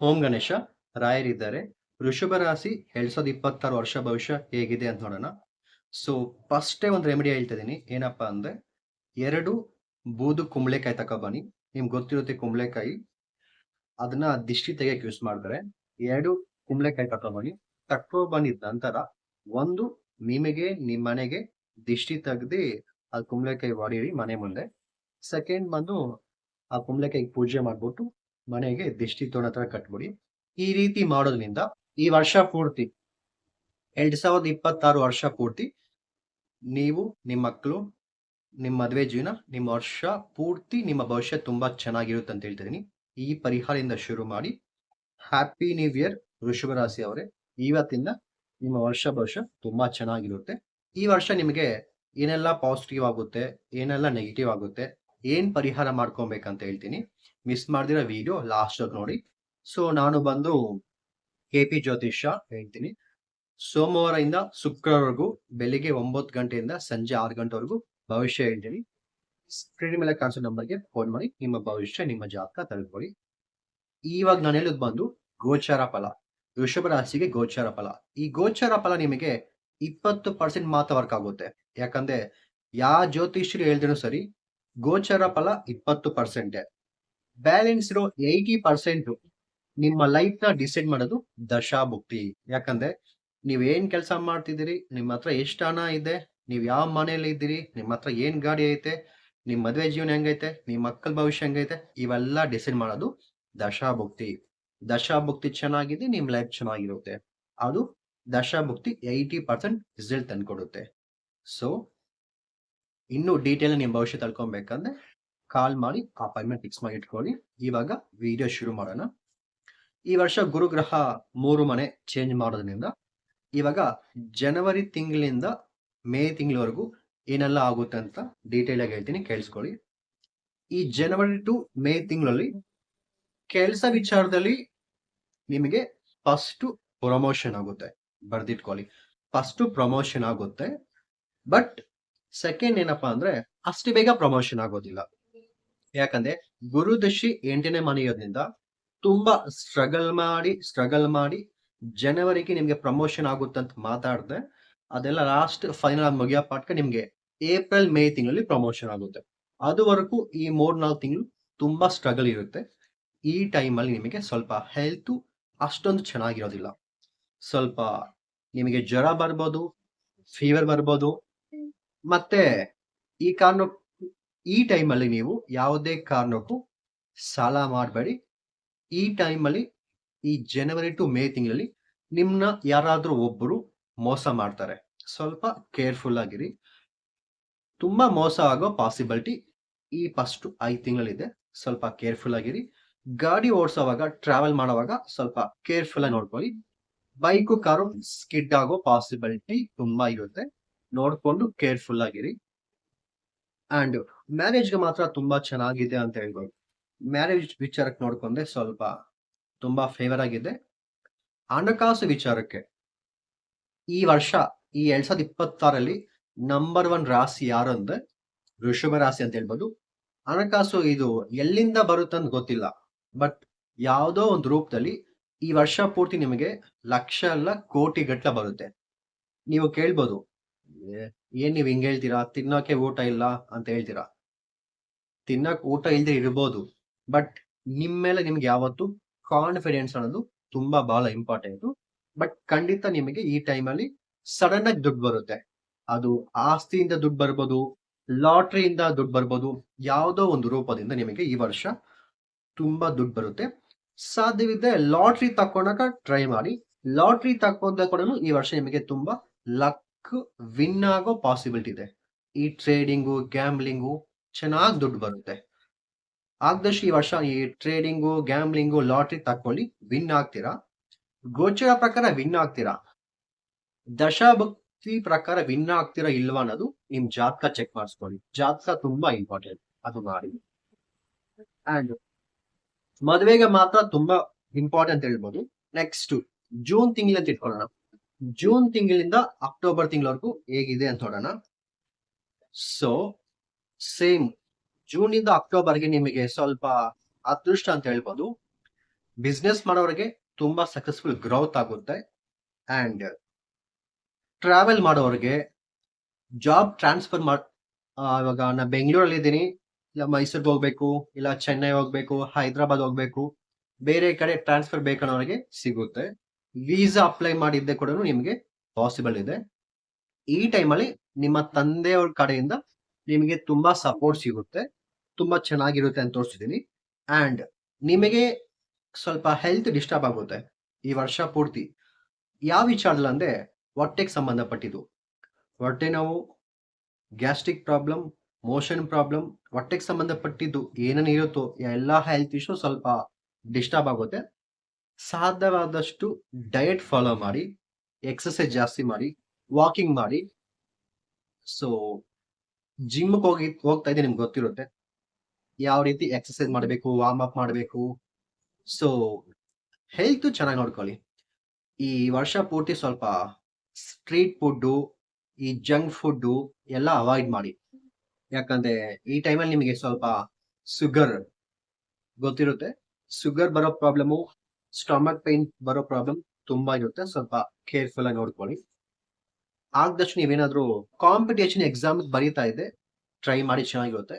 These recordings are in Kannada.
ಓಂ ಗಣೇಶ, ರಾಯರಿದ್ದಾರೆ. ವೃಷಭ ರಾಶಿ ಎರಡ್ ಸಾವಿರದ ಇಪ್ಪತ್ತಾರು ವರ್ಷ ಭವಿಷ್ಯ ಹೇಗಿದೆ ಅಂತ ನೋಡೋಣ. ಸೊ ಫಸ್ಟೇ ಒಂದು ರೆಮಿಡಿ ಹೇಳ್ತಾ ಇದೀನಿ. ಏನಪ್ಪಾ ಅಂದ್ರೆ, ಎರಡು ಬೂದು ಕುಂಬಳೆಕಾಯಿ ತಗೊಬನ್ನಿ ನಿಮ್ಗೆ ಗೊತ್ತಿರುತ್ತೆ ಕುಂಬಳೆಕಾಯಿ. ಅದನ್ನ ದಿಷ್ಟಿ ತೆಗಿಯಕ್ಕೆ ಯೂಸ್ ಮಾಡ್ತಾರೆ. ಎರಡು ಕುಂಬಳೆಕಾಯಿ ತಗೊಬನ್ನಿ ತಕ್ಕೊ ಬಂದಿದ ನಂತರ ಒಂದು ನಿಮಗೆ ನಿಮ್ಮ ಮನೆಗೆ ದಿಷ್ಟಿ ತೆಗ್ದು ಆ ಕುಂಬಳೆಕಾಯಿ ಹೊಡೀರಿ ಮನೆ ಮುಂದೆ. ಸೆಕೆಂಡ್ ಬಂದು ಆ ಕುಂಬಳೆಕಾಯಿಗೆ ಪೂಜೆ ಮಾಡ್ಬಿಟ್ಟು ಮನೆಗೆ ದಿಷ್ಟಿ ತೋರಣ ಹತ್ರ ಕಟ್ಬಿಡಿ. ಈ ರೀತಿ ಮಾಡೋದ್ರಿಂದ ಈ ವರ್ಷ ಪೂರ್ತಿ, ಎರಡ್ ಸಾವಿರದ ಇಪ್ಪತ್ತಾರು ವರ್ಷ ಪೂರ್ತಿ ನೀವು ನಿಮ್ಮ ಮಕ್ಕಳು ನಿಮ್ಮ ಮದುವೆ ಜೀವನ ನಿಮ್ಮ ವರ್ಷ ಪೂರ್ತಿ ನಿಮ್ಮ ಭವಿಷ್ಯ ತುಂಬಾ ಚೆನ್ನಾಗಿರುತ್ತೆ ಅಂತ ಹೇಳ್ತಿದ್ದೀನಿ ಈ ಪರಿಹಾರದಿಂದ ಶುರು ಮಾಡಿ ಹ್ಯಾಪಿ ನ್ಯೂ ಇಯರ್ ವೃಷಭ ರಾಶಿ ಅವರೇ. ಇವತ್ತಿಂದ ನಿಮ್ಮ ವರ್ಷ ಭವಿಷ್ಯ ತುಂಬಾ ಚೆನ್ನಾಗಿರುತ್ತೆ. ಈ ವರ್ಷ ನಿಮಗೆ ಏನೆಲ್ಲ ಪಾಸಿಟಿವ್ ಆಗುತ್ತೆ, ಏನೆಲ್ಲ ನೆಗೆಟಿವ್ ಆಗುತ್ತೆ, ಏನ್ ಪರಿಹಾರ ಮಾಡ್ಕೊಬೇಕಂತ ಹೇಳ್ತೀನಿ. ಮಿಸ್ ಮಾಡ್ದಿರೋ ವಿಡಿಯೋ ಲಾಸ್ಟ್ ನೋಡಿ. ಸೊ ನಾನು ಬಂದು ಕೆ ಪಿ ಜ್ಯೋತಿಷ್ಯ ಹೇಳ್ತೀನಿ. ಸೋಮವಾರದಿಂದ ಶುಕ್ರವರೆಗೂ ಬೆಳಿಗ್ಗೆ ಒಂಬತ್ತು ಗಂಟೆಯಿಂದ ಸಂಜೆ ಆರು ಗಂಟೆವರೆಗೂ ಭವಿಷ್ಯ ಹೇಳ್ತೀನಿ. ಸ್ಕ್ರೀನ್ ಮೇಲೆ ಕಾಣಿಸೋ ನಂಬರ್ಗೆ ಫೋನ್ ಮಾಡಿ, ನಿಮ್ಮ ಭವಿಷ್ಯ, ನಿಮ್ಮ ಜಾತಕ ತೆಗೆದುಕೊಳ್ಳಿ ಇವಾಗ ನಾನು ಹೇಳೋದು ಬಂದು ಗೋಚಾರ ಫಲ. ವೃಷಭ ರಾಶಿಗೆ ಗೋಚಾರ ಫಲ. ಈ ಗೋಚಾರ ಫಲ ನಿಮಗೆ ಇಪ್ಪತ್ತು ಪರ್ಸೆಂಟ್ ಮಾತ್ರ ವರ್ಕ್ ಆಗುತ್ತೆ. ಯಾಕಂದ್ರೆ ಯಾವ ಜ್ಯೋತಿಷ್ಯರು ಹೇಳಿದ್ರು ಸರಿ, ಗೋಚರ ಫಲ ಇಪ್ಪತ್ತು ಪರ್ಸೆಂಟ್ ಬ್ಯಾಲೆನ್ಸ್ ಇರೋ ಏಯ್ಟಿ ಪರ್ಸೆಂಟ್ ನಿಮ್ಮ ಲೈಫ್ನ ಡಿಸೈಡ್ ಮಾಡೋದು ದಶಾಭುಕ್ತಿ. ಯಾಕಂದ್ರೆ ನೀವ್ ಏನ್ ಕೆಲಸ ಮಾಡ್ತಿದ್ದೀರಿ, ನಿಮ್ಮ ಹತ್ರ ಎಷ್ಟು ಹಣ ಇದೆ, ನೀವ್ ಯಾವ ಮನೆಯಲ್ಲಿ ಇದ್ದೀರಿ, ನಿಮ್ಮ ಹತ್ರ ಏನ್ ಗಾಡಿ ಐತೆ ನಿಮ್ ಮದ್ವೆ ಜೀವನ ಹೆಂಗೈತೆ ನಿಮ್ ಮಕ್ಕಳ ಭವಿಷ್ಯ ಹೆಂಗೈತೆ, ಇವೆಲ್ಲ ಡಿಸೈಡ್ ಮಾಡೋದು ದಶಾಭುಕ್ತಿ. ದಶಾಭುಕ್ತಿ ಚೆನ್ನಾಗಿದೆ ನಿಮ್ ಲೈಫ್ ಚೆನ್ನಾಗಿರುತ್ತೆ. ಅದು ದಶಾಭುಕ್ತಿ ಏಯ್ಟಿ ಪರ್ಸೆಂಟ್ ರಿಸಲ್ಟ್ ತಂದ್ಕೊಡುತ್ತೆ. ಸೊ ಇನ್ನು ಡೀಟೇಲ್ ನಿಮ್ ಭವಿಷ್ಯ ತಿಳ್ಕೊಬೇಕಂದ್ರೆ ಕಾಲ್ ಮಾಡಿ, ಅಪಾಯಿಂಟ್ಮೆಂಟ್ ಫಿಕ್ಸ್ ಮಾಡಿ ಇಟ್ಕೊಳ್ಳಿ. ಇವಾಗ ವಿಡಿಯೋ ಶುರು ಮಾಡೋಣ. ಈ ವರ್ಷ ಗುರುಗ್ರಹ ಮೂರು ಮನೆ ಚೇಂಜ್ ಮಾಡೋದ್ರಿಂದ ಇವಾಗ ಜನವರಿ ತಿಂಗಳಿಂದ ಮೇ ತಿಂಗಳವರೆಗೂ ಏನೆಲ್ಲ ಆಗುತ್ತೆ ಅಂತ ಡೀಟೇಲ್ ಆಗಿ ಹೇಳ್ತೀನಿ, ಕೇಳಿಸ್ಕೊಳ್ಳಿ. ಈ ಜನವರಿ ಟು ಮೇ ತಿಂಗಳಲ್ಲಿ ಕೆಲಸ ವಿಚಾರದಲ್ಲಿ ನಿಮಗೆ ಫಸ್ಟ್ ಪ್ರಮೋಷನ್ ಆಗುತ್ತೆ. ಬರ್ದಿಟ್ಕೊಳ್ಳಿ. ಫಸ್ಟ್ ಪ್ರಮೋಷನ್ ಆಗುತ್ತೆ. ಬಟ್ ಸೆಕೆಂಡ್ ಏನಪ್ಪಾ ಅಂದ್ರೆ ಅಷ್ಟು ಬೇಗ ಪ್ರಮೋಷನ್ ಆಗೋದಿಲ್ಲ. ಯಾಕಂದ್ರೆ ಗುರುದಶಿ ಎಂಟನೇ ಮನೆಯೋದ್ರಿಂದ ತುಂಬಾ ಸ್ಟ್ರಗಲ್ ಮಾಡಿ ಸ್ಟ್ರಗಲ್ ಮಾಡಿ ಜನವರಿಗೆ ನಿಮ್ಗೆ ಪ್ರಮೋಷನ್ ಆಗುತ್ತೆ ಅಂತ ಮಾತಾಡಿದೆ, ಅದೆಲ್ಲ ಲಾಸ್ಟ್ ಫೈನಲ್ ಆಗಿ ಮುಗಿಯೋ ಪಾಟ್ಕ ನಿಮ್ಗೆ ಏಪ್ರಿಲ್ ಮೇ ತಿಂಗಳಲ್ಲಿ ಪ್ರಮೋಷನ್ ಆಗುತ್ತೆ. ಅದುವರೆಗೂ ಈ ಮೂರ್ ನಾಲ್ಕು ತಿಂಗಳು ತುಂಬಾ ಸ್ಟ್ರಗಲ್ ಇರುತ್ತೆ. ಈ ಟೈಮಲ್ಲಿ ನಿಮಗೆ ಸ್ವಲ್ಪ ಹೆಲ್ತ್ ಅಷ್ಟೊಂದು ಚೆನ್ನಾಗಿರೋದಿಲ್ಲ. ಸ್ವಲ್ಪ ನಿಮಗೆ ಜ್ವರ ಬರ್ಬೋದು ಫೀವರ್ ಬರ್ಬೋದು, ಮತ್ತೆ ಈ ಕಾರಣ ಈ ಟೈಮಲ್ಲಿ ನೀವು ಯಾವುದೇ ಕಾರಣಕ್ಕೂ ಸಾಲ ಮಾಡಬೇಡಿ. ಈ ಟೈಮಲ್ಲಿ ಈ ಜನವರಿ ಟು ಮೇ ತಿಂಗಳಲ್ಲಿ ನಿಮ್ನ ಯಾರಾದ್ರೂ ಒಬ್ಬರು ಮೋಸ ಮಾಡ್ತಾರೆ. ಸ್ವಲ್ಪ ಕೇರ್ಫುಲ್ ಆಗಿರಿ. ತುಂಬಾ ಮೋಸ ಆಗೋ ಪಾಸಿಬಿಲಿಟಿ ಈ ಫಸ್ಟ್ ಐದು ತಿಂಗಳಿದೆ. ಸ್ವಲ್ಪ ಕೇರ್ಫುಲ್ ಆಗಿರಿ. ಗಾಡಿ ಓಡಿಸೋವಾಗ, ಟ್ರಾವೆಲ್ ಮಾಡೋವಾಗ ಸ್ವಲ್ಪ ಕೇರ್ಫುಲ್ ಆಗಿ ನೋಡ್ಕೊಳ್ಳಿ. ಬೈಕು, ಕಾರು ಸ್ಕಿಡ್ ಆಗೋ ಪಾಸಿಬಿಲಿಟಿ ತುಂಬಾ ಇರುತ್ತೆ. ನೋಡ್ಕೊಂಡು ಕೇರ್ಫುಲ್ ಆಗಿರಿ. ಅಂಡ್ ಮ್ಯಾರೇಜ್ಗೆ ಮಾತ್ರ ತುಂಬಾ ಚೆನ್ನಾಗಿದೆ ಅಂತ ಹೇಳ್ಬೋದು. ಮ್ಯಾರೇಜ್ ವಿಚಾರಕ್ಕೆ ನೋಡ್ಕೊಂಡ್ರೆ ಸ್ವಲ್ಪ ತುಂಬಾ ಫೇವರ್ ಆಗಿದೆ. ಹಣಕಾಸು ವಿಚಾರಕ್ಕೆ ಈ ವರ್ಷ, ಈ ಎರಡ್ ಸಾವಿರದ ಇಪ್ಪತ್ತಾರಲ್ಲಿ ನಂಬರ್ ಒನ್ ರಾಶಿ ಯಾರು ಅಂದ್ರೆ ವೃಷಭ ರಾಶಿ ಅಂತ ಹೇಳ್ಬೋದು. ಹಣಕಾಸು ಇದು ಎಲ್ಲಿಂದ ಬರುತ್ತಂತ ಗೊತ್ತಿಲ್ಲ. ಬಟ್ ಯಾವುದೋ ಒಂದು ರೂಪದಲ್ಲಿ ಈ ವರ್ಷ ಪೂರ್ತಿ ನಿಮಗೆ ಲಕ್ಷ ಅಲ್ಲ ಕೋಟಿ ಗಟ್ಟಲೆ ಬರುತ್ತೆ. ನೀವು ಕೇಳ್ಬೋದು ಏನ್ ನೀವ್ ಹಿಂಗ್ ಹೇಳ್ತೀರಾ? ತಿನ್ನೋಕೆ ಊಟ ಇಲ್ಲ ಅಂತ ಹೇಳ್ತೀರಾ? ತಿನ್ನಕ್ ಊಟ ಇಲ್ದೆ ಇರ್ಬೋದು, ಬಟ್ ನಿಮ್ ಮೇಲೆ ನಿಮ್ಗೆ ಯಾವತ್ತು ಕಾನ್ಫಿಡೆನ್ಸ್ ಅನ್ನೋದು ತುಂಬಾ ಬಹಳ ಇಂಪಾರ್ಟೆಂಟ್ ಬಟ್ ಖಂಡಿತ ನಿಮಗೆ ಈ ಟೈಮಲ್ಲಿ ಸಡನ್ ಆಗಿ ದುಡ್ಡು ಬರುತ್ತೆ. ಅದು ಆಸ್ತಿಯಿಂದ ದುಡ್ಡು ಬರ್ಬೋದು, ಲಾಟ್ರಿಯಿಂದ ದುಡ್ಡು ಬರ್ಬೋದು, ಯಾವುದೋ ಒಂದು ರೂಪದಿಂದ ನಿಮಗೆ ಈ ವರ್ಷ ತುಂಬಾ ದುಡ್ಡು ಬರುತ್ತೆ. ಸಾಧ್ಯವಿದ್ದರೆ ಲಾಟ್ರಿ ತಕ್ಕೊಳಕ ಟ್ರೈ ಮಾಡಿ. ಲಾಟ್ರಿ ತಕ್ಕೊಂಡ ಕೂಡ ಈ ವರ್ಷ ನಿಮಗೆ ತುಂಬಾ ಲಕ್ ವಿನ್ ಆಗೋ ಪಾಸಿಬಿಲಿಟಿ ಇದೆ. ಈ ಟ್ರೇಡಿಂಗು ಗ್ಯಾಮ್ಲಿಂಗು ಚೆನ್ನಾಗಿ ದುಡ್ಡು ಬರುತ್ತೆ. ಆಗದಷ್ಟು ಈ ವರ್ಷ ಈ ಟ್ರೇಡಿಂಗು ಗ್ಯಾಮ್ಲಿಂಗು ಲಾಟ್ರಿ ತಕೊಳ್ಳಿ ವಿನ್ ಆಗ್ತೀರಾ? ಗೋಚರ ಪ್ರಕಾರ ವಿನ್ ಆಗ್ತೀರಾ? ದಶಭಕ್ತಿ ಪ್ರಕಾರ ವಿನ್ ಆಗ್ತೀರಾ ಇಲ್ವಾ ಅನ್ನೋದು ನಿಮ್ ಜಾತಕ ಚೆಕ್ ಮಾಡಿಸ್ಕೊಳ್ಳಿ. ಜಾತಕ ತುಂಬಾ ಇಂಪಾರ್ಟೆಂಟ್ ಅದು ಮಾಡಿ. ಅಂಡ್ ಮದುವೆಗೆ ಮಾತ್ರ ತುಂಬಾ ಇಂಪಾರ್ಟೆಂಟ್ ಹೇಳ್ಬೋದು. ನೆಕ್ಸ್ಟ್ ಜೂನ್ ತಿಂಗಳಂತ ಇಟ್ಕೊಳ್ಳೋಣ. ಜೂನ್ ತಿಂಗಳಿಂದ ಅಕ್ಟೋಬರ್ ತಿಂಗಳವರೆಗೂ ಹೇಗಿದೆ ಅಂತ ನೋಡೋಣ. ಸೊ ಸೇಮ್ ಜೂನ್ ಇಂದ ಅಕ್ಟೋಬರ್ಗೆ ನಿಮಗೆ ಸ್ವಲ್ಪ ಅದೃಷ್ಟ ಅಂತ ಹೇಳ್ಬೋದು. ಬಿಸ್ನೆಸ್ ಮಾಡೋರಿಗೆ ತುಂಬಾ ಸಕ್ಸಸ್ಫುಲ್ ಗ್ರೋತ್ ಆಗುತ್ತೆ. ಅಂಡ್ ಟ್ರಾವೆಲ್ ಮಾಡೋರಿಗೆ ಜಾಬ್ ಟ್ರಾನ್ಸ್ಫರ್ ಮಾಡ್ ಇವಾಗ ನಾ ಬೆಂಗಳೂರಲ್ಲಿ ಇದ್ದೀನಿ. ಇಲ್ಲ ಮೈಸೂರಿಗೆ ಹೋಗ್ಬೇಕು, ಇಲ್ಲ ಚೆನ್ನೈ ಹೋಗ್ಬೇಕು, ಹೈದರಾಬಾದ್ ಹೋಗ್ಬೇಕು. ಬೇರೆ ಕಡೆ ಟ್ರಾನ್ಸ್ಫರ್ ಬೇಕನ್ನೋರಿಗೆ ಸಿಗುತ್ತೆ. ವೀಸಾ ಅಪ್ಲೈ ಮಾಡಿದ್ದೆ ಕೂಡ ನಿಮಗೆ ಪಾಸಿಬಲ್ ಇದೆ. ಈ ಟೈಮಲ್ಲಿ ನಿಮ್ಮ ತಂದೆಯವ್ರ ಕಡೆಯಿಂದ ನಿಮಗೆ ತುಂಬಾ ಸಪೋರ್ಟ್ ಸಿಗುತ್ತೆ. ತುಂಬಾ ಚೆನ್ನಾಗಿರುತ್ತೆ ಅಂತ ತೋರಿಸಿದ್ದೀನಿ ಅಂಡ್ ನಿಮಗೆ ಸ್ವಲ್ಪ ಹೆಲ್ತ್ ಡಿಸ್ಟರ್ಬ್ ಆಗುತ್ತೆ ಈ ವರ್ಷ ಪೂರ್ತಿ. ಯಾವ ವಿಚಾರದಲ್ಲಿ ಅಂದ್ರೆ ಹೊಟ್ಟೆಗೆ ಸಂಬಂಧಪಟ್ಟಿದ್ದು. ಹೊಟ್ಟೆ ನೋವು ಗ್ಯಾಸ್ಟ್ರಿಕ್ ಪ್ರಾಬ್ಲಮ್ ಮೋಷನ್ ಪ್ರಾಬ್ಲಮ್ ಹೊಟ್ಟೆಗೆ ಸಂಬಂಧಪಟ್ಟಿದ್ದು ಏನೇನು ಇರುತ್ತೋ ಎಲ್ಲ ಹೆಲ್ತ್ ಇಶ್ಯೂ ಸ್ವಲ್ಪ ಡಿಸ್ಟರ್ಬ್ ಆಗುತ್ತೆ. ಸಾಧ್ಯವಾದಷ್ಟು ಡಯಟ್ ಫಾಲೋ ಮಾಡಿ ಎಕ್ಸಸೈಸ್ ಜಾಸ್ತಿ ಮಾಡಿ ವಾಕಿಂಗ್ ಮಾಡಿ. ಸೊ ಜಿಮ್ಗೆ ಹೋಗಿ ಹೋಗ್ತಾ ಇದ್ದೆ ನಿಮ್ಗೆ ಗೊತ್ತಿರುತ್ತೆ. ಯಾವ ರೀತಿ ಎಕ್ಸಸೈಸ್ ಮಾಡಬೇಕು ವಾರ್ಮ್ ಅಪ್ ಮಾಡಬೇಕು. ಸೊ ಹೆಲ್ತ್ ಚೆನ್ನಾಗಿ ನೋಡ್ಕೊಳ್ಳಿ. ಈ ವರ್ಷ ಪೂರ್ತಿ ಸ್ವಲ್ಪ ಸ್ಟ್ರೀಟ್ ಫುಡ್ಡು ಈ ಜಂಕ್ ಫುಡ್ಡು ಎಲ್ಲ ಅವಾಯ್ಡ್ ಮಾಡಿ. ಯಾಕಂದ್ರೆ ಈ ಟೈಮಲ್ಲಿ ನಿಮಗೆ ಸ್ವಲ್ಪ ಶುಗರ್ ಗೊತ್ತಿರುತ್ತೆ. ಶುಗರ್ ಬರೋ ಪ್ರಾಬ್ಲಮು ಸ್ಟಮಕ್ ಪೈನ್ ಬರೋ ಪ್ರಾಬ್ಲಮ್ ತುಂಬಾ ಇರುತ್ತೆ. ಸ್ವಲ್ಪ ಕೇರ್ಫುಲ್ ಆಗಿ ನೋಡ್ಕೊಳ್ಳಿ. ಆಗದಷ್ಟು ನೀವೇನಾದ್ರೂ ಕಾಂಪಿಟೇಷನ್ ಎಕ್ಸಾಮ್ ಬರೀತಾ ಇದೆ ಟ್ರೈ ಮಾಡಿ ಚೆನ್ನಾಗಿರುತ್ತೆ.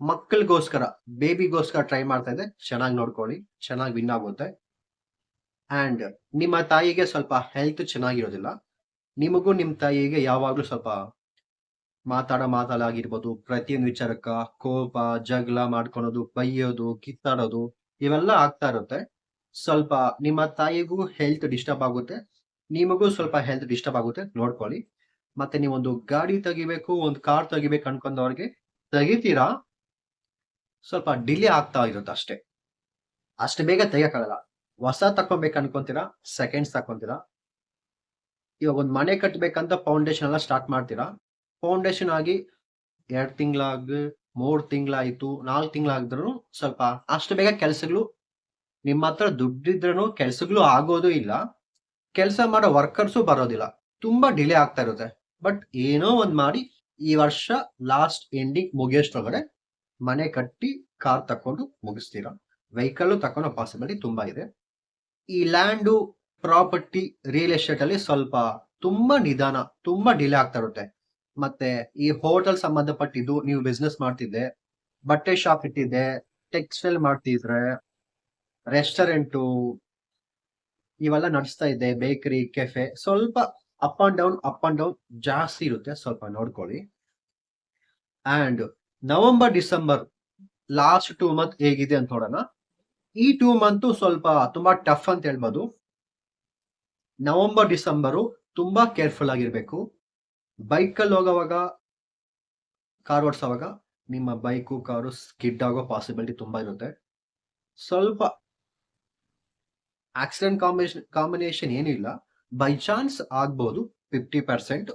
ಮಕ್ಕಳಿಗೋಸ್ಕರ, ಬೇಬಿಗೋಸ್ಕರ ಟ್ರೈ ಮಾಡ್ತಾ ಇದೆ ಚೆನ್ನಾಗಿ ನೋಡ್ಕೊಳ್ಳಿ. ಚೆನ್ನಾಗಿ ವಿನ್ ಆಗುತ್ತೆ. ಅಂಡ್ ನಿಮ್ಮ ತಾಯಿಗೆ ಸ್ವಲ್ಪ ಹೆಲ್ತ್ ಚೆನ್ನಾಗಿರೋದಿಲ್ಲ. ನಿಮಗೂ ನಿಮ್ಮ ತಾಯಿಗೆ ಯಾವಾಗ್ಲೂ ಸ್ವಲ್ಪ ಮಾತಾಡೋ ಮಾತಾಡಾಗಿರ್ಬೋದು. ಪ್ರತಿಯೊಂದು ವಿಚಾರಕ್ಕ ಕೋಪ, ಜಗಳ ಮಾಡ್ಕೊಳೋದು, ಬೈಯೋದು, ಕಿತ್ತಾಡೋದು, ಇವೆಲ್ಲ ಆಗ್ತಾ ಇರುತ್ತೆ. ಸ್ವಲ್ಪ ನಿಮ್ಮ ತಾಯಿಗೂ ಹೆಲ್ತ್ ಡಿಸ್ಟರ್ಬ್ ಆಗುತ್ತೆ. ನಿಮಗೂ ಸ್ವಲ್ಪ ಹೆಲ್ತ್ ಡಿಸ್ಟರ್ಬ್ ಆಗುತ್ತೆ. ನೋಡ್ಕೊಳ್ಳಿ. ಮತ್ತೆ ನೀವೊಂದು ಗಾಡಿ ತೆಗಿಬೇಕು, ಒಂದು ಕಾರ್ ತೆಗಿಬೇಕು ಅನ್ಕೊಂಡವ್ರಿಗೆ ತೆಗಿತೀರಾ? ಸ್ವಲ್ಪ ಡಿಲೇ ಆಗ್ತಾ ಇರುತ್ತೆ ಅಷ್ಟೇ. ಅಷ್ಟು ಬೇಗ ತೆಗಿಯಕ್ಕಾಗಲ್ಲ. ಹೊಸ ತಕೊಬೇಕು ಅನ್ಕೊಂತೀರಾ? ಸೆಕೆಂಡ್ಸ್ ತಕೊಂತೀರಾ ಇವಾಗ ಒಂದು ಮನೆ ಕಟ್ಟಬೇಕಂತ ಫೌಂಡೇಶನ್ ಎಲ್ಲ ಸ್ಟಾರ್ಟ್ ಮಾಡ್ತೀರಾ? ಫೌಂಡೇಶನ್ ಆಗಿ ಎರಡು ತಿಂಗಳಾಗ, ಮೂರು ತಿಂಗಳಾಯಿತು, ನಾಲ್ಕು ತಿಂಗಳಾಗಿದ್ರು ಸ್ವಲ್ಪ ಅಷ್ಟು ಬೇಗ ಕೆಲಸಗಳು ನಿಮ್ಮ ಹತ್ರ ದುಡ್ಡಿದ್ರೂ ಕೆಲಸಗಳು ಆಗೋದು ಇಲ್ಲ. ಕೆಲಸ ಮಾಡೋ ವರ್ಕರ್ಸು ಬರೋದಿಲ್ಲ. ತುಂಬಾ ಡಿಲೇ ಆಗ್ತಾ ಇರುತ್ತೆ. ಬಟ್ ಏನೋ ಒಂದ್ ಮಾಡಿ ಈ ವರ್ಷ ಲಾಸ್ಟ್ ಎಂಡಿಂಗ್ ಮುಗಿಯೋಷ್ಟ್ರೊಳಗಡೆ ಮನೆ ಕಟ್ಟಿ ಕಾರ್ ತಕೊಂಡು ಮುಗಿಸ್ತೀರಾ? ವೆಹಿಕಲ್ ತಕೊಳ್ಳೋ ಪಾಸಿಬಿಲಿಟಿ ತುಂಬಾ ಇದೆ. ಈ ಲ್ಯಾಂಡು ಪ್ರಾಪರ್ಟಿ ರಿಯಲ್ ಎಸ್ಟೇಟ್ ಅಲ್ಲಿ ಸ್ವಲ್ಪ ತುಂಬಾ ನಿಧಾನ, ತುಂಬಾ ಡಿಲೇ ಆಗ್ತಾ ಇರುತ್ತೆ. ಮತ್ತೆ ಈ ಹೋಟೆಲ್ ಸಂಬಂಧಪಟ್ಟಿದ್ದು ನೀವು ಬಿಸ್ನೆಸ್ ಮಾಡ್ತಿದ್ದೆ, ಬಟ್ಟೆ ಶಾಪ್ ಇಟ್ಟಿದ್ದೆ ಟೆಕ್ಸ್ಟೈಲ್ ಮಾಡ್ತಿದ್ರೆ ರೆಸ್ಟೋರೆಂಟು ಇವೆಲ್ಲ ನಡೆಸ್ತಾ ಇದೆ ಬೇಕರಿ ಕೆಫೆ ಸ್ವಲ್ಪ up and down up and down ಜಾಸ್ತಿ ಇರುತ್ತೆ, ಸ್ವಲ್ಪ ನೋಡ್ಕೊಳ್ಳಿ. And November December last two month ಹೇಗಿದೆ ಅಂತ ನೋಡೋಣ. ಈ ಟೂ ಮಂತ್ ಸ್ವಲ್ಪ ತುಂಬಾ ಟಫ್ ಅಂತ ಹೇಳ್ಬೋದು. ನವೆಂಬರ್ ಡಿಸೆಂಬರು ತುಂಬಾ ಕೇರ್ಫುಲ್ ಆಗಿರ್ಬೇಕು. ಬೈಕಲ್ಲಿ ಹೋಗೋವಾಗ ಕಾರ್ ಓಡಿಸೋವಾಗ ನಿಮ್ಮ ಬೈಕು ಕಾರು ಸ್ಕಿಡ್ ಆಗೋ ಪಾಸಿಬಿಲಿಟಿ ತುಂಬಾ ಇರುತ್ತೆ. ಸ್ವಲ್ಪ ಆಕ್ಸಿಡೆಂಟ್ ಕಾಂಬಿನೇಷನ್ ಕಾಂಬಿನೇಷನ್ ಏನೂ ಇಲ್ಲ. ಬೈ ಚಾನ್ಸ್ ಆಗ್ಬೋದು ಫಿಫ್ಟಿ ಪರ್ಸೆಂಟ್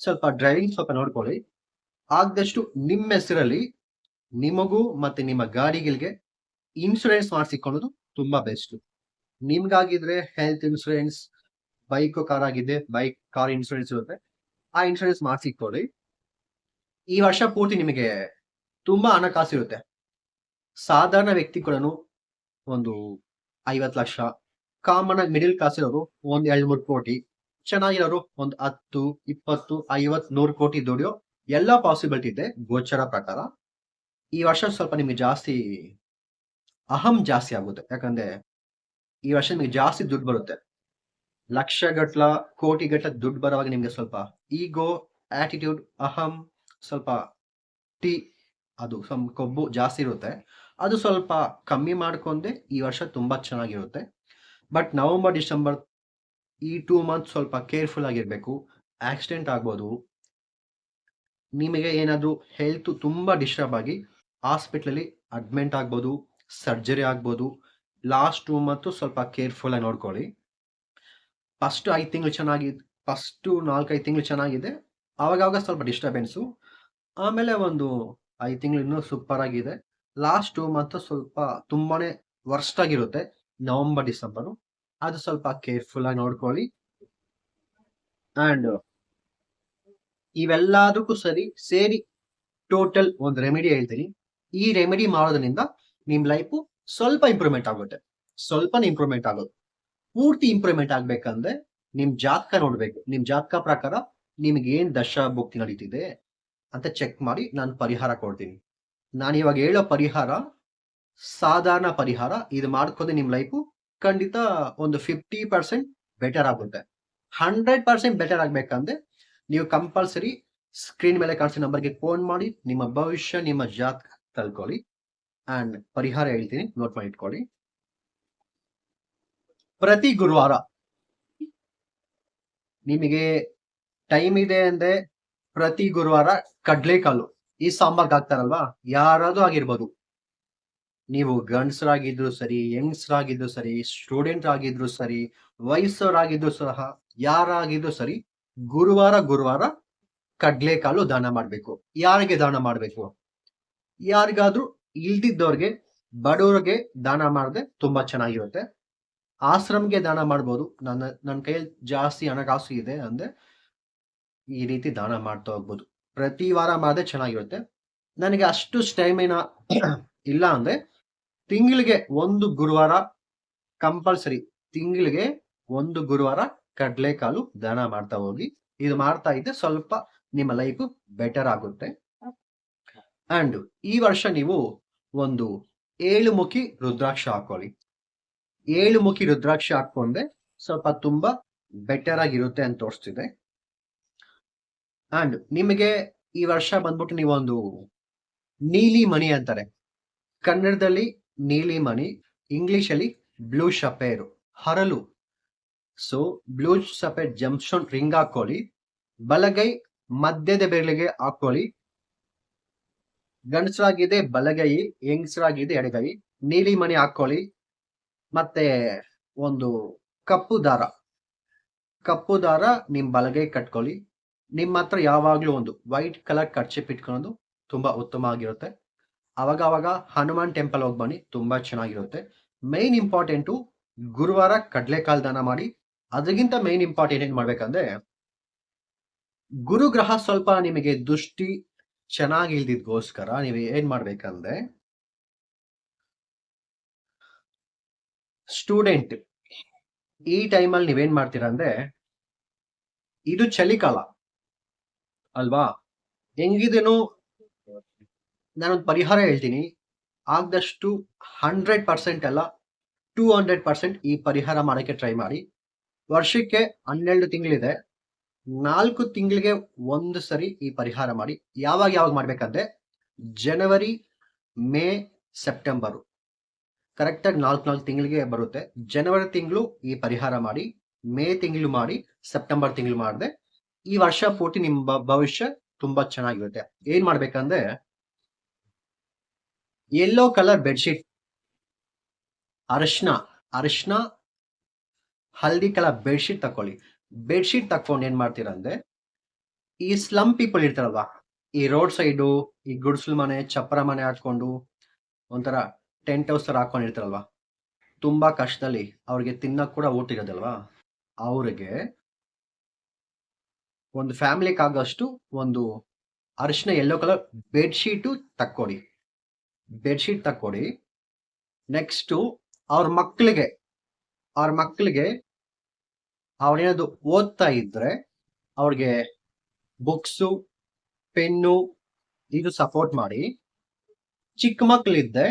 ಸ್ವಲ್ಪ ಡ್ರೈವಿಂಗ್ ಸ್ವಲ್ಪ ನೋಡ್ಕೊಳ್ಳಿ. ಆಗದಷ್ಟು ನಿಮ್ಮ ಹೆಸರಲ್ಲಿ ನಿಮಗೂ ಮತ್ತೆ ನಿಮ್ಮ ಗಾಡಿಗಳಿಗೆ ಇನ್ಶೂರೆನ್ಸ್ ಮಾಡಿಸಿಕೊಳ್ಳೋದು ತುಂಬಾ ಬೆಸ್ಟ್ ನಿಮ್ಗಾಗಿದ್ರೆ ಹೆಲ್ತ್ ಇನ್ಶೂರೆನ್ಸ್ ಬೈಕ್ ಕಾರ್ ಆಗಿದೆ ಬೈಕ್ ಕಾರ್ ಇನ್ಶೂರೆನ್ಸ್ ಇರುತ್ತೆ. ಆ ಇನ್ಶೂರೆನ್ಸ್ ಮಾಡಿಸಿಕೊಳ್ಳಿ. ಈ ವರ್ಷ ಪೂರ್ತಿ ನಿಮಗೆ ತುಂಬಾ ಹಣಕಾಸು ಇರುತ್ತೆ ಸಾಧಾರಣ ವ್ಯಕ್ತಿಗಳನ್ನು ಒಂದು ಐವತ್ತು ಲಕ್ಷ ಕಾಮನ್ ಆಗಿ ಮಿಡಿಲ್ ಕ್ಲಾಸ್ ಇರೋರು ಒಂದ್ ಎರಡ್ ಮೂರ್ ಕೋಟಿ, ಚೆನ್ನಾಗಿರೋರು ಒಂದ್ ಹತ್ತು, ಇಪ್ಪತ್ತು ಐವತ್ ನೂರು ಕೋಟಿ ದುಡಿಯೋ ಎಲ್ಲಾ ಪಾಸಿಬಿಲಿಟಿ ಇದೆ ಗೋಚರ ಪ್ರಕಾರ. ಈ ವರ್ಷ ಸ್ವಲ್ಪ ನಿಮಗೆ ಜಾಸ್ತಿ ಅಹಂ ಜಾಸ್ತಿ ಆಗುತ್ತೆ. ಯಾಕಂದ್ರೆ ಈ ವರ್ಷ ನಿಮಗೆ ಜಾಸ್ತಿ ದುಡ್ಡು ಬರುತ್ತೆ. ಲಕ್ಷ ಗಟ್ಲ ಕೋಟಿ ಗಟ್ಲ ದುಡ್ಡು ಬರುವಾಗ ನಿಮ್ಗೆ ಸ್ವಲ್ಪ ಈಗೋ ಆಟಿಟ್ಯೂಡ್ ಅಹಂ ಸ್ವಲ್ಪ ಟಿ, ಅದು ಸ್ವಲ್ಪ ಕೊಬ್ಬು ಜಾಸ್ತಿ ಇರುತ್ತೆ. ಅದು ಸ್ವಲ್ಪ ಕಮ್ಮಿ ಮಾಡ್ಕೊಂಡೆ ಈ ವರ್ಷ ತುಂಬಾ ಚೆನ್ನಾಗಿರುತ್ತೆ. ಬಟ್ ನವೆಂಬರ್ ಡಿಸೆಂಬರ್ ಈ ಟೂ ಮಂತ್ ಸ್ವಲ್ಪ ಕೇರ್ಫುಲ್ ಆಗಿರಬೇಕು ಆಕ್ಸಿಡೆಂಟ್ ಆಗ್ಬೋದು. ನಿಮಗೆ ಏನಾದರೂ ಹೆಲ್ತ್ ತುಂಬ ಡಿಸ್ಟರ್ಬ್ ಆಗಿ ಹಾಸ್ಪಿಟ್ಲಲ್ಲಿ ಅಡ್ಮಿಂಟ್ ಆಗ್ಬೋದು ಸರ್ಜರಿ ಆಗ್ಬೋದು ಲಾಸ್ಟ್ ಟೂ ಮಂತ್ ಸ್ವಲ್ಪ ಕೇರ್ಫುಲ್ ಆಗಿ ನೋಡ್ಕೊಳ್ಳಿ. ಫಸ್ಟ್ ಐದು ತಿಂಗಳು ಚೆನ್ನಾಗಿ ಫಸ್ಟು ನಾಲ್ಕೈದು ತಿಂಗಳು ಚೆನ್ನಾಗಿದೆ ಆವಾಗವಾಗ ಸ್ವಲ್ಪ ಡಿಸ್ಟರ್ಬೆನ್ಸು ಆಮೇಲೆ ಒಂದು ಐದು ತಿಂಗಳು ಇನ್ನೂ ಸೂಪರ್ ಆಗಿದೆ. ಲಾಸ್ಟ್ ಟೂ ಮಂತ್ ಸ್ವಲ್ಪ ತುಂಬಾನೇ ವರ್ಸ್ಟ್ ಆಗಿರುತ್ತೆ. ನವೆಂಬರ್ ಡಿಸೆಂಬರ್ ಅದು ಸ್ವಲ್ಪ ಕೇರ್ಫುಲ್ ಆಗಿ ನೋಡ್ಕೊಳ್ಳಿ. ಅಂಡ್ ಇವೆಲ್ಲದಕ್ಕೂ ಸರಿ, ಸೇರಿ ಟೋಟಲ್ ಒಂದು ರೆಮಿಡಿ ಹೇಳ್ತೀನಿ. ಈ ರೆಮಿಡಿ ಮಾಡೋದ್ರಿಂದ ನಿಮ್ ಲೈಫು ಸ್ವಲ್ಪ ಇಂಪ್ರೂವ್ಮೆಂಟ್ ಆಗುತ್ತೆ. ಸ್ವಲ್ಪ ಇಂಪ್ರೂವ್ಮೆಂಟ್ ಆಗೋದು. ಪೂರ್ತಿ ಇಂಪ್ರೂವ್ಮೆಂಟ್ ಆಗ್ಬೇಕಂದ್ರೆ ನಿಮ್ ಜಾತಕ ನೋಡ್ಬೇಕು. ನಿಮ್ ಜಾತಕ ಪ್ರಕಾರ ನಿಮ್ಗೆ ಏನ್ ದಶ ನಡೀತಿದೆ ಅಂತ ಚೆಕ್ ಮಾಡಿ ನಾನು ಪರಿಹಾರ ಕೊಡ್ತೀನಿ. ನಾನು ಇವಾಗ ಹೇಳೋ ಪರಿಹಾರ ಸಾಧಾರಣ ಪರಿಹಾರ ಇದು ಮಾಡ್ಕೊಂಡ್ರೆ ನಿಮ್ ಲೈಫು ಖಂಡಿತ ಒಂದು ಫಿಫ್ಟಿ ಪರ್ಸೆಂಟ್ ಬೆಟರ್ ಆಗುತ್ತೆ. ಹಂಡ್ರೆಡ್ ಪರ್ಸೆಂಟ್ ಬೆಟರ್ ಆಗ್ಬೇಕಂದ್ರೆ ನೀವು ಕಂಪಲ್ಸರಿ ಸ್ಕ್ರೀನ್ ಮೇಲೆ ಕಾಣಿಸೋ ನಂಬರ್ಗೆ ಫೋನ್ ಮಾಡಿ, ನಿಮ್ಮ ಭವಿಷ್ಯ, ನಿಮ್ಮ ಜಾತ್ ತಲ್ಕೊಳ್ಳಿ. ಅಂಡ್ ಪರಿಹಾರ ಹೇಳ್ತೀನಿ ನೋಟ್ ಮಾಡಿ ಇಟ್ಕೊಳ್ಳಿ. ಪ್ರತಿ ಗುರುವಾರ ನಿಮಗೆ ಟೈಮ್ ಇದೆ ಅಂದ್ರೆ ಪ್ರತಿ ಗುರುವಾರ ಕಡ್ಲೆಕಾಲು ಈ ಸಾಂಬಾರ್ಗೆ ಹಾಕ್ತಾರಲ್ವಾ? ಯಾರಾದ್ರೂ ಆಗಿರ್ಬೋದು. ನೀವು ಗಂಡಸರಾಗಿದ್ರು ಸರಿ ಯಂಗ್ಸ್ರಾಗಿದ್ರು ಸರಿ ಸ್ಟೂಡೆಂಟ್ ಆಗಿದ್ರು ಸರಿ ವಯಸ್ಸರಾಗಿದ್ರು ಸಹ, ಯಾರಾಗಿದ್ರು ಸರಿ, ಗುರುವಾರ ಗುರುವಾರ ಕಡ್ಲೆಕಾಲು ದಾನ ಮಾಡ್ಬೇಕು. ಯಾರಿಗೆ ದಾನ ಮಾಡ್ಬೇಕು? ಯಾರಿಗಾದ್ರೂ ಇಲ್ದಿದ್ದವ್ರಿಗೆ, ಬಡವ್ರಿಗೆ ದಾನ ಮಾಡಿದ್ರೆ ತುಂಬಾ ಚೆನ್ನಾಗಿರುತ್ತೆ. ಆಶ್ರಮ್ಗೆ ದಾನ ಮಾಡ್ಬೋದು. ನನ್ನ ನನ್ನ ಕೈಯಲ್ಲಿ ಜಾಸ್ತಿ ಹಣಕಾಸು ಇದೆ ಅಂದ್ರೆ ಈ ರೀತಿ ದಾನ ಮಾಡ್ತಾ ಹೋಗ್ಬೋದು. ಪ್ರತಿ ವಾರ ಮಾಡಿದ್ರೆ ಚೆನ್ನಾಗಿರುತ್ತೆ. ನನಗೆ ಅಷ್ಟು ಸ್ಟೈಮಿನ ಇಲ್ಲ ಅಂದ್ರೆ ತಿಂಗಳಿಗೆ ಒಂದು ಗುರುವಾರ ಕಂಪಲ್ಸರಿ ತಿಂಗಳಿಗೆ ಒಂದು ಗುರುವಾರ ಕಡ್ಲೆಕಾಲು ದಾನ ಮಾಡ್ತಾ ಹೋಗಿ. ಇದು ಮಾಡ್ತಾ ಇದ್ದೆ ಸ್ವಲ್ಪ ನಿಮ್ಮ ಲೈಫ್ ಬೆಟರ್ ಆಗುತ್ತೆ. ಅಂಡ್ ಈ ವರ್ಷ ನೀವು ಒಂದು ಏಳು ಮುಖಿ ರುದ್ರಾಕ್ಷ ಹಾಕೊಳ್ಳಿ ಏಳು ಮುಖಿ ರುದ್ರಾಕ್ಷ ಹಾಕೊಂಡ್ರೆ ಸ್ವಲ್ಪ ತುಂಬಾ ಬೆಟರ್ ಆಗಿರುತ್ತೆ ಅಂತ ತೋರಿಸ್ತಿದೆ. ಅಂಡ್ ನಿಮಗೆ ಈ ವರ್ಷ ಬಂದ್ಬಿಟ್ಟು ನೀವೊಂದು ನೀಲಿ ಮಣಿ ಅಂತಾರೆ. ಕನ್ನಡದಲ್ಲಿ ನೀಲಿ ಮಣಿ ಇಂಗ್ಲಿಷ್ ಅಲ್ಲಿ ಬ್ಲೂ ಶಪೇರು ಹರಳು so blue sapphire gemstone ring ಹಾಕೊಳ್ಳಿ ಬಲಗೈ ಮಧ್ಯದ ಬೆರಳಿಗೆ ಹಾಕೊಳ್ಳಿ ಗಂಡಸರಾಗಿದೆ ಬಲಗೈ, ಹೆಂಗಸರಾಗಿದೆ ಎಡಗೈ ನೀಲಿ ಮಣಿ ಹಾಕೊಳ್ಳಿ ಮತ್ತೆ ಒಂದು ಕಪ್ಪು ದಾರ. ಕಪ್ಪು ದಾರ ನಿಮ್ಮ ಬಲಗೈ ಕಟ್ಕೊಳ್ಳಿ. ನಿಮ್ಮ ಹತ್ರ ಯಾವಾಗ್ಲೂ ಒಂದು ವೈಟ್ ಕಲರ್ ಕರ್ಚಿಪ್ ಇಟ್ಕೊಳ್ಳೋದು ತುಂಬಾ ಉತ್ತಮ ಆಗಿರುತ್ತೆ ಅವಾಗ ಅವಾಗ ಹನುಮಾನ್ ಟೆಂಪಲ್ ಹೋಗಿ ಬನ್ನಿ, ತುಂಬಾ ಚೆನ್ನಾಗಿರುತ್ತೆ. ಮೈನ್ ಇಂಪಾರ್ಟೆಂಟು ಗುರುವಾರ ಕಡ್ಲೆಕಾಲ್ ದಾನ ಮಾಡಿ ಅದಕ್ಕಿಂತ ಮೈನ್ ಇಂಪಾರ್ಟೆಂಟ್ ಏನ್ ಮಾಡ್ಬೇಕಂದ್ರೆ, ಗುರುಗ್ರಹ ಸ್ವಲ್ಪ ನಿಮಗೆ ದೃಷ್ಟಿ ಚೆನ್ನಾಗಿ ಇಲ್ದಿದ್ಗೋಸ್ಕರ ನೀವು ಏನ್ ಮಾಡ್ಬೇಕಂದ್ರೆ ಸ್ಟೂಡೆಂಟ್ ಈ ಟೈಮಲ್ಲಿ ನೀವೇನ್ ಮಾಡ್ತೀರಾ ಅಂದ್ರೆ, ಇದು ಚಳಿಕಾಲ, ಅಲ್ವಾ? ಹೆಂಗಿದೇನು ನಾನೊಂದು ಪರಿಹಾರ ಹೇಳ್ತೀನಿ. ಆದಷ್ಟು ಹಂಡ್ರೆಡ್ ಪರ್ಸೆಂಟ್ ಅಲ್ಲ, ಟೂ ಹಂಡ್ರೆಡ್ ಪರ್ಸೆಂಟ್ ಈ ಪರಿಹಾರ ಮಾಡೋಕ್ಕೆ ಟ್ರೈ ಮಾಡಿ. ವರ್ಷಕ್ಕೆ ಹನ್ನೆರಡು ತಿಂಗಳಿದೆ. ನಾಲ್ಕು ತಿಂಗಳಿಗೆ ಒಂದು ಸರಿ ಈ ಪರಿಹಾರ ಮಾಡಿ. ಯಾವಾಗ ಯಾವಾಗ ಮಾಡ್ಬೇಕಂದ್ರೆ, ಜನವರಿ, ಮೇ, ಸೆಪ್ಟೆಂಬರು. ಕರೆಕ್ಟಾಗಿ ನಾಲ್ಕು ನಾಲ್ಕು ತಿಂಗಳಿಗೆ ಬರುತ್ತೆ. ಜನವರಿ ತಿಂಗಳು ಈ ಪರಿಹಾರ ಮಾಡಿ, ಮೇ ತಿಂಗಳು ಮಾಡಿ, ಸೆಪ್ಟೆಂಬರ್ ತಿಂಗಳು ಮಾಡಿದೆ ಈ ವರ್ಷ ಪೂರ್ತಿ ನಿಮ್ಮ ಭವಿಷ್ಯ ತುಂಬಾ ಚೆನ್ನಾಗಿರುತ್ತೆ. ಏನ್ ಮಾಡ್ಬೇಕಂದ್ರೆ ಯೆಲ್ಲೋ ಕಲರ್ ಬೆಡ್ಶೀಟ್ ಅರಶಿನ ಅರಶಿನ ಹಲ್ದಿ ಕಲರ್ ಬೆಡ್ಶೀಟ್ ತಕೊಳ್ಳಿ ಬೆಡ್ಶೀಟ್ ತಕೊಂಡು ಏನ್ ಮಾಡ್ತೀರಾ ಅಂದ್ರೆ, ಈ ಸ್ಲಮ್ ಪೀಪಲ್ ಇರ್ತಾರಲ್ವ, ಈ ರೋಡ್ ಸೈಡು ಈ ಗುಡ್ಸಲ್ ಮನೆ, ಚಪ್ಪರ ಮನೆ ಹಾಕೊಂಡು ಒಂಥರ ಟೆಂಟ್ ಹೌಸ್ ತರ ಹಾಕೊಂಡಿರ್ತಾರಲ್ವಾ ತುಂಬಾ ಕಷ್ಟದಲ್ಲಿ ಅವ್ರಿಗೆ ತಿನ್ನಕ್ ಕೂಡ ಊಟ ಇರೋದಲ್ವಾ, ಅವ್ರಿಗೆ ಒಂದು ಫ್ಯಾಮಿಲಿಗೆ ಆಗೋಷ್ಟು ಒಂದು ಅರಿಶಿನ ಎಲ್ಲೋ ಕಲರ್ ಬೆಡ್ಶೀಟು ತಕ್ಕೊಡಿ. ಬೆಡ್ಶೀಟ್ ತಕ್ಕೊಡಿ. ನೆಕ್ಸ್ಟು ಅವ್ರ ಮಕ್ಕಳಿಗೆ ಅವ್ರ ಮಕ್ಕಳಿಗೆ ಅವ್ರೇನಾದ್ರು ಓದ್ತಾ ಇದ್ರೆ ಅವ್ರಿಗೆ ಬುಕ್ಸು, ಪೆನ್ನು ಇದು ಸಪೋರ್ಟ್ ಮಾಡಿ. ಚಿಕ್ಕ ಮಕ್ಕಳಿದ್ದೆ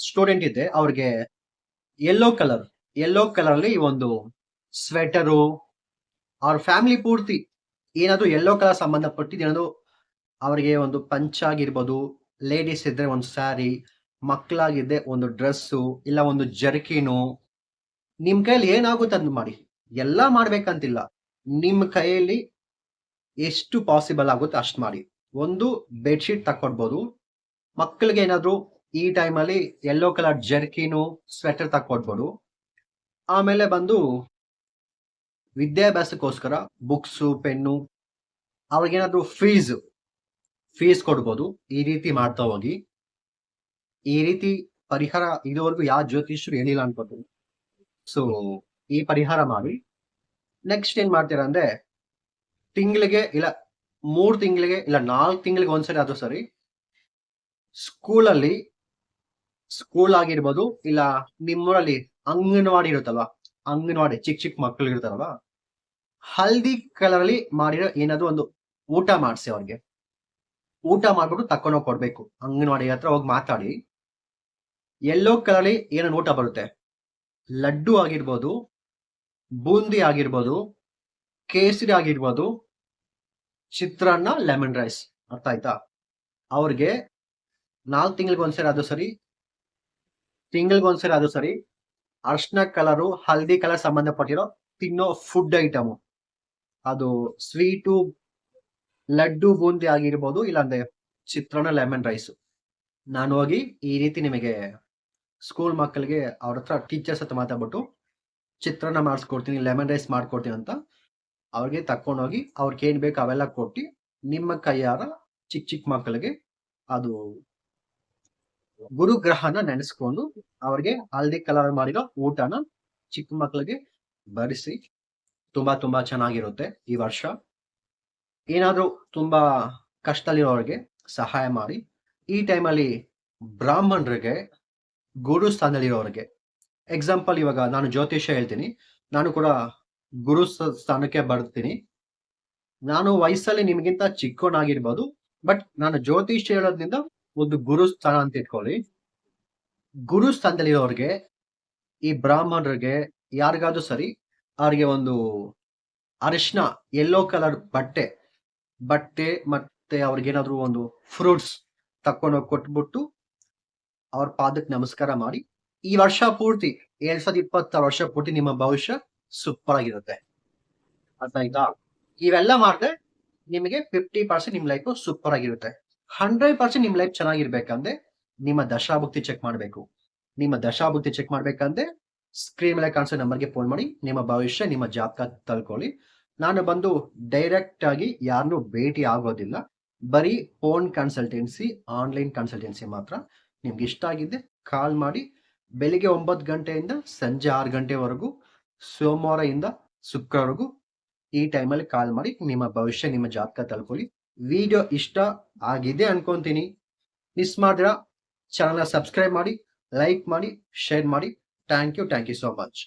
ಸ್ಟೂಡೆಂಟ್ ಇದ್ದೆ, ಅವ್ರಿಗೆ ಯೆಲ್ಲೋ ಕಲರ್ ಯೆಲ್ಲೋ ಕಲರ್ ಅಲ್ಲಿ ಒಂದು ಸ್ವೆಟರು ಅವ್ರ ಫ್ಯಾಮಿಲಿ ಪೂರ್ತಿ ಏನಾದ್ರು ಯೆಲ್ಲೋ ಕಲರ್ ಸಂಬಂಧಪಟ್ಟಿದ್ದು ಏನಾದ್ರು ಅವರಿಗೆ ಒಂದು ಪಂಚ್ ಆಗಿರ್ಬೋದು ಲೇಡೀಸ್ ಇದ್ರೆ ಒಂದು ಸ್ಯಾರಿ ಮಕ್ಕಳಾಗಿದ್ದೆ ಒಂದು ಡ್ರೆಸ್ಸು ಇಲ್ಲ ಒಂದು ಜರ್ಕಿನು ನಿಮ್ಮ ಕೈಯಲ್ಲಿ ಏನಾಗುತ್ತೆ ಅದನ್ನ ಮಾಡಿ. ಎಲ್ಲ ಮಾಡ್ಬೇಕಂತಿಲ್ಲ. ನಿಮ್ಮ ಕೈಯಲ್ಲಿ ಎಷ್ಟು ಪಾಸಿಬಲ್ ಆಗುತ್ತೆ ಅಷ್ಟು ಮಾಡಿ. ಒಂದು ಬೆಡ್ಶೀಟ್ ತಕ್ಕೊಡ್ಬೋದು. ಮಕ್ಕಳಿಗೆ ಏನಾದರೂ ಈ ಟೈಮಲ್ಲಿ ಯೆಲ್ಲೋ ಕಲರ್ ಜರ್ಕಿನು ಸ್ವೆಟರ್ ತಕ್ಕೊಡ್ಬೋದು. ಆಮೇಲೆ ಬಂದು ವಿದ್ಯಾಭ್ಯಾಸಕ್ಕೋಸ್ಕರ ಬುಕ್ಸು ಪೆನ್ನು ಅವ್ರಿಗೇನಾದ್ರು ಫೀಸ್ ಫೀಸ್ ಕೊಡ್ಬೋದು. ಈ ರೀತಿ ಮಾಡ್ತಾ ಹೋಗಿ. ಈ ರೀತಿ ಪರಿಹಾರ ಇದುವರೆಗೂ ಯಾವ ಜ್ಯೋತಿಷ್ಯರು ಹೇಳಿಲ್ಲ ಅನ್ಕೋತೀನಿ. ಸೊ ಈ ಪರಿಹಾರ ಮಾಡಿ. ನೆಕ್ಸ್ಟ್ ಏನ್ ಮಾಡ್ತೀರಾ ಅಂದ್ರೆ ತಿಂಗಳಿಗೆ ಇಲ್ಲ ಮೂರ್ ತಿಂಗಳಿಗೆ ಇಲ್ಲ ನಾಲ್ಕು ತಿಂಗಳಿಗೆ ಒಂದ್ಸರಿ ಅದು ಸರಿ ಸ್ಕೂಲಲ್ಲಿ ಸ್ಕೂಲ್ ಆಗಿರ್ಬೋದು ಇಲ್ಲ ನಿಮ್ಮೂರಲ್ಲಿ ಅಂಗನವಾಡಿ ಇರುತ್ತಲ್ವಾ ಅಂಗನವಾಡಿ ಚಿಕ್ಕ ಚಿಕ್ಕ ಮಕ್ಕಳು ಇರ್ತಾರಲ್ವಾ ಹಲ್ದಿ ಕಲರ್ ಅಲ್ಲಿ ಮಾಡಿರೋ ಏನಾದ್ರು ಒಂದು ಊಟ ಮಾಡಿಸಿ ಅವ್ರಿಗೆ. ಊಟ ಮಾಡ್ಬಿಟ್ಟು ತಕೊಂಡೋಗಿ ಕೊಡ್ಬೇಕು. ಅಂಗನವಾಡಿ ಹತ್ರ ಹೋಗಿ ಮಾತಾಡಿ. ಎಲ್ಲೋ ಕಲರ್ ಏನೇನು ಊಟ ಬರುತ್ತೆ? ಲಡ್ಡು ಆಗಿರ್ಬೋದು, ಬೂಂದಿ ಆಗಿರ್ಬೋದು, ಕೇಸರಿ ಆಗಿರ್ಬೋದು, ಚಿತ್ರಾನ್ನ ಲೆಮನ್ ರೈಸ್ ಅರ್ಥ ಆಯ್ತಾ? ಅವ್ರಿಗೆ ನಾಲ್ಕು ತಿಂಗಳಿಗೆ ಒಂದ್ಸರಿ ಅದು ಸರಿ, ತಿಂಗಳಿಗೆ ಒಂದ್ಸರಿ ಅದು ಸರಿ, ಅರ್ಶಿನ ಕಲರು, ಹಲ್ದಿ ಕಲರ್ ಸಂಬಂಧಪಟ್ಟಿರೋ ತಿನ್ನೋ ಫುಡ್ ಐಟಮು ಅದು ಸ್ವೀಟು ಲಡ್ಡು ಬೂಂದಿ ಆಗಿರ್ಬೋದು, ಇಲ್ಲಾಂದ್ರೆ ಚಿತ್ರಾನ್ನ ಲೆಮನ್ ರೈಸ್. ನಾನು ಹೋಗಿ ಈ ರೀತಿ ನಿಮಗೆ ಸ್ಕೂಲ್ ಮಕ್ಕಳಿಗೆ ಅವ್ರ ಹತ್ರ ಟೀಚರ್ಸ್ ಹತ್ರ ಮಾತಾಡ್ಬಿಟ್ಟು ಚಿತ್ರಾನ್ನ ಮಾಡಿಸ್ಕೊಡ್ತೀನಿ, ಲೆಮನ್ ರೈಸ್ ಮಾಡ್ಕೊಡ್ತೀನಿ ಅಂತ ಅವ್ರಿಗೆ ತಕೊಂಡೋಗಿ ಅವ್ರಿಗೆ ಏನ್ ಬೇಕು ಅವೆಲ್ಲ ಕೊಟ್ಟು ನಿಮ್ಮ ಕೈಯಾರ ಚಿಕ್ಕ ಚಿಕ್ಕ ಮಕ್ಕಳಿಗೆ ಅದು ಗುರುಗ್ರಹನ ನೆನೆಸ್ಕೊಂಡು ಅವ್ರಿಗೆ ಹಲ್ದಿ ಕಲರ್ ಮಾಡಿರೋ ಊಟನ ಚಿಕ್ಕ ಮಕ್ಕಳಿಗೆ ಬರಿಸಿ, ತುಂಬಾ ತುಂಬಾ ಚೆನ್ನಾಗಿರುತ್ತೆ ಈ ವರ್ಷ. ಏನಾದ್ರೂ ತುಂಬಾ ಕಷ್ಟದಲ್ಲಿರೋರಿಗೆ ಸಹಾಯ ಮಾಡಿ, ಈ ಟೈಮಲ್ಲಿ ಬ್ರಾಹ್ಮಣರಿಗೆ ಗುರು ಸ್ಥಾನದಲ್ಲಿರೋರಿಗೆ ಎಕ್ಸಾಂಪಲ್ ಇವಾಗ ನಾನು ಜ್ಯೋತಿಷ ಹೇಳ್ತೀನಿ, ನಾನು ಕೂಡ ಗುರು ಸ್ಥಾನಕ್ಕೆ ಬರ್ತೀನಿ. ನಾನು ವಯಸ್ಸಲ್ಲಿ ನಿಮಗಿಂತ ಚಿಕ್ಕವನಾಗಿರ್ಬೋದು ಬಟ್ ನಾನು ಜ್ಯೋತಿಷ್ಯ ಹೇಳೋದ್ರಿಂದ ಒಂದು ಗುರು ಸ್ಥಾನ ಅಂತ ಇಟ್ಕೊಳ್ಳಿ. ಗುರು ಸ್ಥಾನದಲ್ಲಿರೋರಿಗೆ, ಈ ಬ್ರಾಹ್ಮಣರಿಗೆ ಯಾರಿಗಾದ್ರೂ ಸರಿ, ಅವ್ರಿಗೆ ಒಂದು ಅರಿಶಿನ ಯೆಲ್ಲೋ ಕಲರ್ ಬಟ್ಟೆ ಬಟ್ಟೆ ಮತ್ತೆ ಅವ್ರಿಗೇನಾದ್ರೂ ಒಂದು ಫ್ರೂಟ್ಸ್ ತಕೊಂಡೋಗಿ ಕೊಟ್ಬಿಟ್ಟು ಅವ್ರ ಪಾದಕ್ಕೆ ನಮಸ್ಕಾರ ಮಾಡಿ. ಈ ವರ್ಷ ಪೂರ್ತಿ, ಎರಡ್ ಸಾವಿರದ ಇಪ್ಪತ್ತಾರು ವರ್ಷ ಪೂರ್ತಿ ನಿಮ್ಮ ಭವಿಷ್ಯ ಸೂಪರ್ ಆಗಿರುತ್ತೆ. ಅರ್ಥ ಇವೆಲ್ಲ ಮಾಡಿದ್ರೆ ನಿಮಗೆ ಫಿಫ್ಟಿ ಪರ್ಸೆಂಟ್ ನಿಮ್ ಲೈಫ್ ಸೂಪರ್ ಆಗಿರುತ್ತೆ. ಹಂಡ್ರೆಡ್ ಪರ್ಸೆಂಟ್ ನಿಮ್ ಲೈಫ್ ಚೆನ್ನಾಗಿರ್ಬೇಕಂದ್ರೆ ನಿಮ್ಮ ದಶಾಭುಕ್ತಿ ಚೆಕ್ ಮಾಡಬೇಕು. ನಿಮ್ಮ ದಶಾಭುಕ್ತಿ ಚೆಕ್ ಮಾಡ್ಬೇಕಂದ್ರೆ ಸ್ಕ್ರೀನ್ ಮೇಲೆ ಕಾಣಿಸೋ ನಂಬರ್ಗೆ ಫೋನ್ ಮಾಡಿ, ನಿಮ್ಮ ಭವಿಷ್ಯ, ನಿಮ್ಮ ಜಾತಕ ತಳ್ಕೊಳ್ಳಿ ನಾನು ಬಂದು ಡೈರೆಕ್ಟ್ ಆಗಿ ಯಾರನ್ನೂ ಭೇಟಿ ಆಗೋದಿಲ್ಲ. ಬರೀ ಫೋನ್ ಕನ್ಸಲ್ಟೆನ್ಸಿ ಆನ್ಲೈನ್ ಕನ್ಸಲ್ಟೆನ್ಸಿ ಮಾತ್ರ. ನಿಮ್ಗೆ ಇಷ್ಟ ಆಗಿದ್ದೆ ಕಾಲ್ ಮಾಡಿ. ಬೆಳಿಗ್ಗೆ ಒಂಬತ್ತು ಗಂಟೆಯಿಂದ ಸಂಜೆ ಆರು ಗಂಟೆವರೆಗೂ, ಸೋಮವಾರದಿಂದ ಶುಕ್ರವರೆಗೂ ಈ ಟೈಮಲ್ಲಿ ಕಾಲ್ ಮಾಡಿ ನಿಮ್ಮ ಭವಿಷ್ಯ, ನಿಮ್ಮ ಜಾತಕ ತಳ್ಕೊಳ್ಳಿ ವಿಡಿಯೋ ಇಷ್ಟ ಆಗಿದೆ ಅನ್ಕೊಂತೀನಿ. ಮಿಸ್ ಮಾಡಿದ್ರ ಚಾನಲ್ ಸಬ್ಸ್ಕ್ರೈಬ್ ಮಾಡಿ ಲೈಕ್ ಮಾಡಿ ಶೇರ್ ಮಾಡಿ. Thank you thank you so much